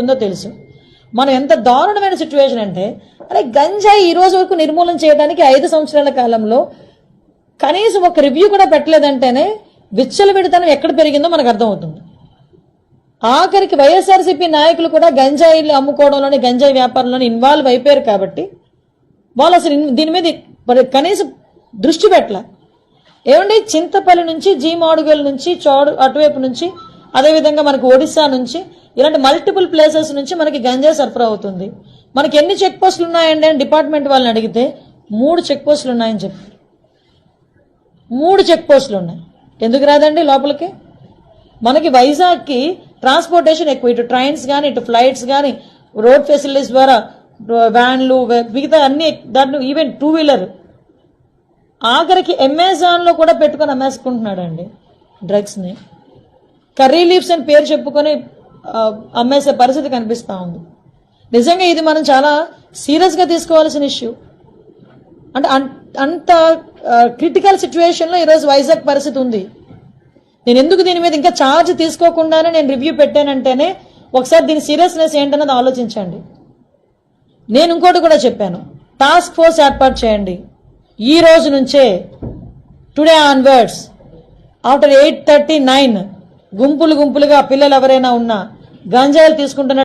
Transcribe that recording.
ఉందో తెలుసు. మనం ఎంత దారుణమైన సిచ్యువేషన్ అంటే అరే గంజాయి ఈ రోజు వరకు నిర్మూలన చేయడానికి ఐదు సంవత్సరాల కాలంలో కనీసం ఒక రివ్యూ కూడా పెట్టలేదంటేనే విచ్చలవిడితనం ఎక్కడ పెరిగిందో మనకు అర్థమవుతుంది. ఆఖరికి వైఎస్ఆర్సీపీ నాయకులు కూడా గంజాయిలు అమ్ముకోవడంలోని గంజాయి వ్యాపారంలోని ఇన్వాల్వ్ అయిపోయారు కాబట్టి వాళ్ళు అసలు దీని మీద కనీసం దృష్టి పెట్టలే. ఏమండి? చింతపల్లి నుంచి జీ మాడుగల్ నుంచి చోడు అటువైపు నుంచి అదేవిధంగా మనకి ఒడిశా నుంచి ఇలాంటి మల్టిపుల్ ప్లేసెస్ నుంచి మనకి గంజాయి సరఫరా అవుతుంది. మనకి ఎన్ని చెక్ పోస్టులు ఉన్నాయండి అని డిపార్ట్మెంట్ వాళ్ళని అడిగితే మూడు చెక్ పోస్టులు ఉన్నాయని చెప్పారు మూడు చెక్ పోస్టులు ఉన్నాయి. ఎందుకు రాదండి లోపలికి? మనకి వైజాగ్కి ట్రాన్స్పోర్టేషన్ ఎక్కువ. ఇటు ట్రైన్స్ కానీ ఇటు ఫ్లైట్స్ కానీ రోడ్ ఫెసిలిటీస్ ద్వారా వ్యాన్లు మిగతా అన్ని దాంట్లో ఈవెన్ టూ వీలర్ ఆఖరికి అమెజాన్లో కూడా పెట్టుకొని అమ్మేసుకుంటున్నాడండి డ్రగ్స్ని. కర్రీ లీవ్స్ అని పేరు చెప్పుకొని అమ్మేసే పరిస్థితి కనిపిస్తూ ఉంది. నిజంగా ఇది మనం చాలా సీరియస్గా తీసుకోవాల్సిన ఇష్యూ. అంటే అంత క్రిటికల్ సిచ్యువేషన్లో ఈరోజు వైజాగ్ పరిస్థితి ఉంది. నేను ఎందుకు దీని మీద ఇంకా ఛార్జ్ తీసుకోకుండానే నేను రివ్యూ పెట్టానంటేనే ఒకసారి దీని సీరియస్నెస్ ఏంటన్నది ఆలోచించండి. నేను ఇంకోటి కూడా చెప్పాను. టాస్క్ ఫోర్స్ ఏర్పాటు చేయండి. ఈ రోజు నుంచే today onwards after eight thirty nine గుంపులు గుంపులుగా పిల్లలు ఎవరైనా ఉన్నా గంజాయిలు తీసుకుంటున్న